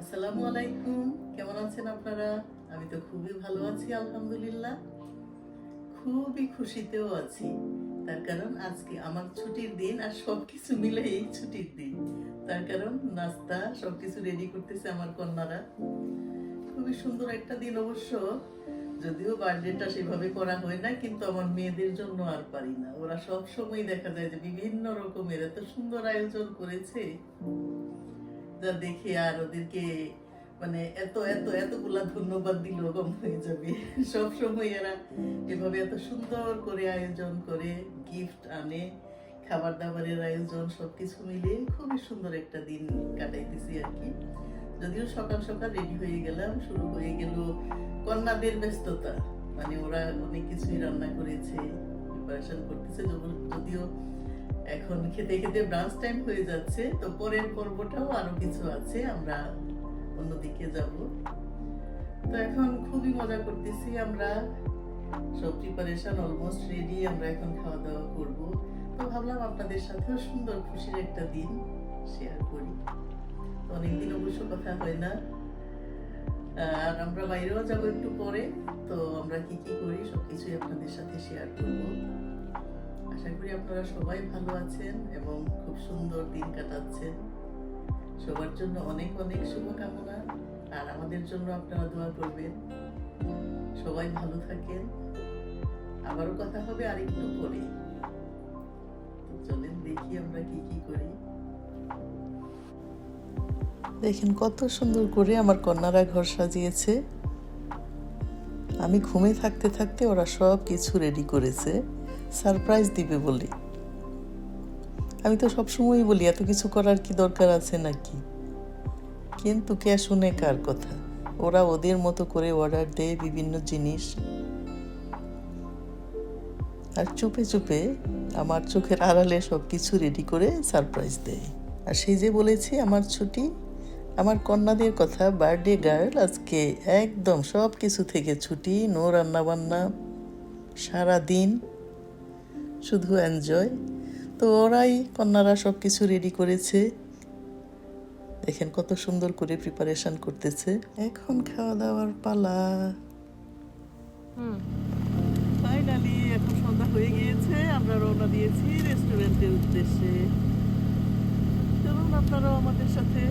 আসসালামু আলাইকুম। কেমন আছেন আপনারা? আমি তো খুবই ভালো আছি, আলহামদুলিল্লাহ। খুবই খুশিতেও আছি। তার কারণ আজকে আমার ছুটির দিন আর সবকিছু মিলে এই ছুটির দিন। তার কারণ নাস্তা, সবকিছু রেডি করতেছে আমার কন্যারা। খুবই সুন্দর একটা দিন অবশ্য। যদিও বার্থডেটা সেভাবে করা হয় না, কিন্তু আমার মেয়েদের জন্য আর পারি না। ওরা সব সময় দেখা যায় যে বিভিন্ন রকমের এত সুন্দর আয়োজন করেছে। যা দেখে আর ওদেরকে মানে এত এত, এতগুলা ধন্যবাদ দিলেও কম হয়ে যাবে। সব সময় এরা এভাবে এত সুন্দর করে আয়োজন করে গিফট আনে খাবার দাবারের আয়োজন, সবকিছু মিলিয়ে খুবই সুন্দর একটা দিন কাটাইতেছি আর কি। যদিও সকাল সকাল রেডি হয়ে গেলাম, শুরু হয়ে গেল কন্যাদের ব্যস্ততা। মানে ওরা অনেক কিছুই রান্না করেছে প্রিপারেশন করতেছে, যদিও এখন খেতে খেতে ব্রাঞ্চ টাইম হয়ে যাচ্ছে, তো পরের পর্বটাও আরও কিছু আছে, আমরা অন্যদিকে যাব। তো এখন খুবই মজা করতেছি আমরা। সব প্রিপারেশন অলমোস্ট রেডি আমরা এখন খাওয়া দাওয়া করব। তো ভাবলাম আপনাদের সাথেও সুন্দর খুশির একটা দিন শেয়ার করি। অনেকদিন অবশ্য কথা হয় না। আর আমরা বাইরেও যাব একটু পরে, তো আমরা কি কি করি সবকিছুই আপনাদের সাথে শেয়ার করব। আশা করি আপনারা সবাই ভালো আছেন এবং খুব সুন্দর দিন কাটাচ্ছেন সবার জন্য অনেক অনেক শুভকামনা, আর আমাদের জন্য আপনারা দোয়া করবেন। সবাই ভালো থাকেন। আবারও কথা হবে আরেকটু পরে। চলেন দেখি আমরা কি কি করি। দেখেন কত সুন্দর করে আমার কন্যারা ঘর সাজিয়েছে। আমি ঘুমে থাকতে থাকতে ওরা সব কিছু রেডি করেছে। সারপ্রাইজ দিবে বলে। আমি তো সবসময়ই বলি, এত কিছু করার কি দরকার আছে নাকি? কিন্তু কে শুনে কার কথা? ওরা ওদের মতো করে অর্ডার দেয় বিভিন্ন জিনিস। আর চুপে চুপে আমার চোখের আড়ালে সব কিছু রেডি করে সারপ্রাইজ দেয়। আর সেই যে বলেছি, আমার ছুটি, আমার কন্যাদের কথা বার্থডে গার্ল আজকে একদম সব কিছু থেকে ছুটি, নো রান্না বান্না সারা দিন শুধু এনজয় তো ওরাই কন্যারা সব কিছু রেডি করেছে। দেখেন কত সুন্দর করে প্রিপারেশন করতেছে। এখন খাওয়া দাওয়ার পালা ফাইনালি এখন সন্ধ্যা হয়ে গিয়েছে। আমরা রওনা দিয়েছি রেস্টুরেন্টের উদ্দেশ্যে। চলুন আপনারাও আমাদের সাথে।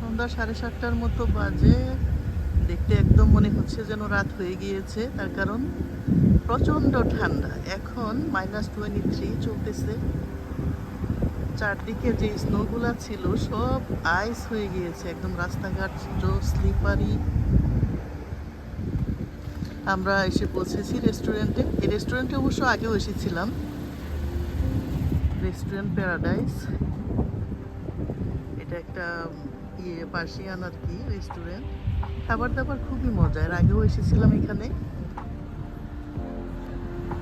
সন্ধ্যা সাড়ে সাতটার মতো বাজে। দেখতে একদম মনে হচ্ছে যেন রাত হয়ে গিয়েছে, তার কারণ প্রচণ্ড ঠান্ডা। এখন মাইনাস টোয়েন্টি থ্রি চলতেছে। চারদিকে যে স্নোগুলা ছিল, সব আইস হয়ে গিয়েছে। একদম রাস্তাঘাট স্লিপারি আমরা এসে পৌঁছেছি রেস্টুরেন্টে এই রেস্টুরেন্টে অবশ্য আগেও এসেছিলাম। রেস্টুরেন্ট প্যারাডাইস এটা একটা ইয়ে পার্সিয়ান আর কি রেস্টুরেন্ট খাবার দাবার খুবই মজা। এর আগেও এসেছিলাম এখানে।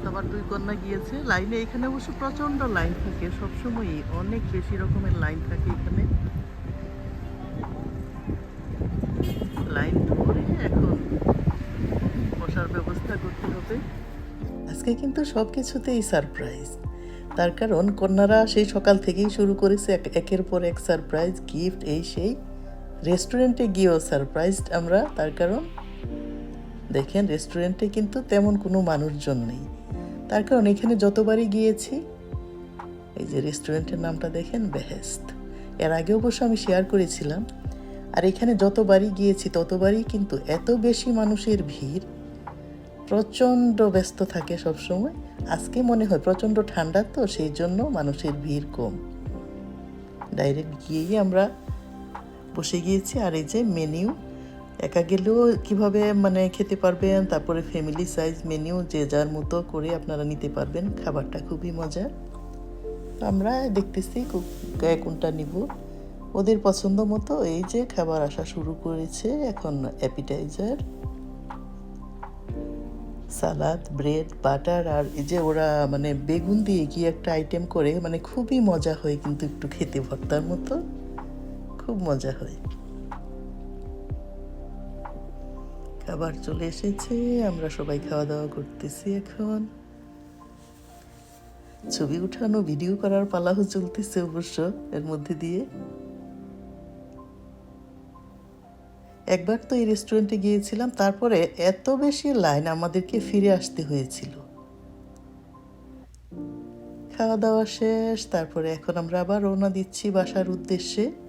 আবার দুই কন্যা গিয়েছে। লাইনে এখানে অবশ্য প্রচণ্ড লাইন থাকে। সবসময়ই অনেক বেশি রকমের লাইন থাকে এখানে। লাইন ধরে এখন বসার ব্যবস্থা করতে হবে। আজকে কিন্তু সব কিছুতেই সারপ্রাইজ তার কারণ কন্যারা সেই সকাল থেকেই শুরু করেছে এক- একের পর এক সারপ্রাইজ গিফট এই সেই। রেস্টুরেন্টে গিয়েও সারপ্রাইজ আমরা, তার কারণ দেখেন রেস্টুরেন্টে কিন্তু তেমন কোনো মানুষজন নেই। তার কারণ এখানে যতবারই গিয়েছি, এই যে রেস্টুরেন্টের নামটা দেখেন বেহেস্ত এর আগে অবশ্য আমি শেয়ার করেছিলাম, আর এখানে যতবারই গিয়েছি, ততবারই কিন্তু এত বেশি মানুষের ভিড়, প্রচণ্ড ব্যস্ত থাকে সবসময়। আজকে মনে হয় প্রচণ্ড ঠান্ডা তো, সেই জন্য মানুষের ভিড় কম। ডাইরেক্ট গিয়েই আমরা বসে গিয়েছি আর এই যে মেনিউ একা গেলেও কীভাবে মানে খেতে পারবেন, তারপরে ফ্যামিলি সাইজ মেনিউ যে যার মতো করে আপনারা নিতে পারবেন, খাবারটা খুবই মজার। আমরা দেখতেছি কোনটা নিব। ওদের পছন্দ মতো এই যে খাবার আসা শুরু করেছে, এখন অ্যাপিটাইজার সালাদ ব্রেড বাটার আর এই যে ওরা মানে বেগুন দিয়ে কি একটা আইটেম করে মানে খুবই মজা হয় কিন্তু একটু খেতে ভর্তার মতো। খুব মজা হয়। খাবার চলে এসেছে, আমরা সবাই খাওয়া দাওয়া করতেছি এখন। ছবি উঠানো ভিডিও করার পালাও চলতেছে অবশ্য এর মধ্যে দিয়ে। একবার তো এই রেস্টুরেন্টে গিয়েছিলাম, তারপরে এত বেশি লাইন আমাদেরকে ফিরে আসতে হয়েছিল। খাওয়া দাওয়া শেষ, তারপরে এখন আমরা আবার রওনা দিচ্ছি বাসার উদ্দেশ্যে।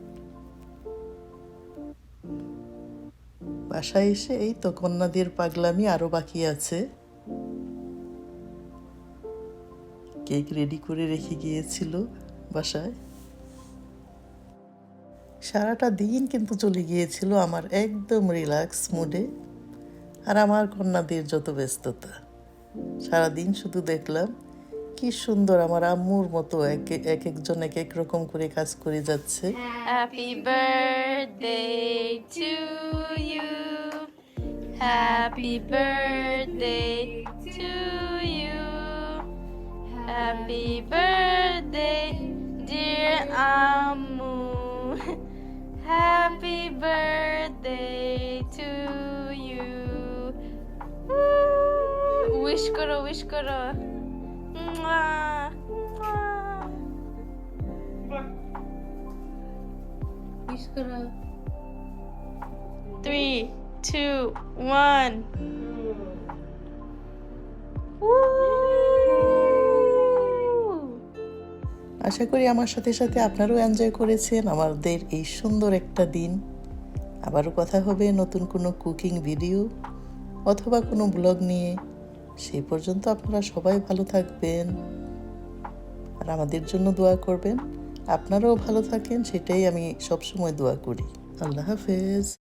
বাসায় এসে এই তো কন্যাদের পাগলামি আরও বাকি আছে। কেক রেডি করে রেখে গিয়েছিল বাসায়। সারাটা দিন কিন্তু চলে গিয়েছিল আমার একদম রিল্যাক্স মুডে আর আমার কন্যাদের যত ব্যস্ততা। সারাদিন শুধু দেখলাম কি সুন্দর আমার আম্মুর মতো এক এক একজন এক এক রকম করে কাজ করে যাচ্ছে। Happy birthday to you happy birthday to you happy birthday dear আম্মু happy birthday to you wish করো উইশ করো Wish karo. Three, two, one. আশা করি আমার সাথে সাথে আপনারাও এনজয় করেছেন আমাদের এই সুন্দর একটা দিন। আবারও কথা হবে নতুন কোনো কুকিং ভিডিও অথবা কোনো ব্লগ নিয়ে। সেই পর্যন্ত আপনারা সবাই ভালো থাকবেন। আর আমাদের জন্য দোয়া করবেন। আপনারাও ভালো থাকেন সেটাই আমি সবসময় দোয়া করি। আল্লাহ হাফেজ।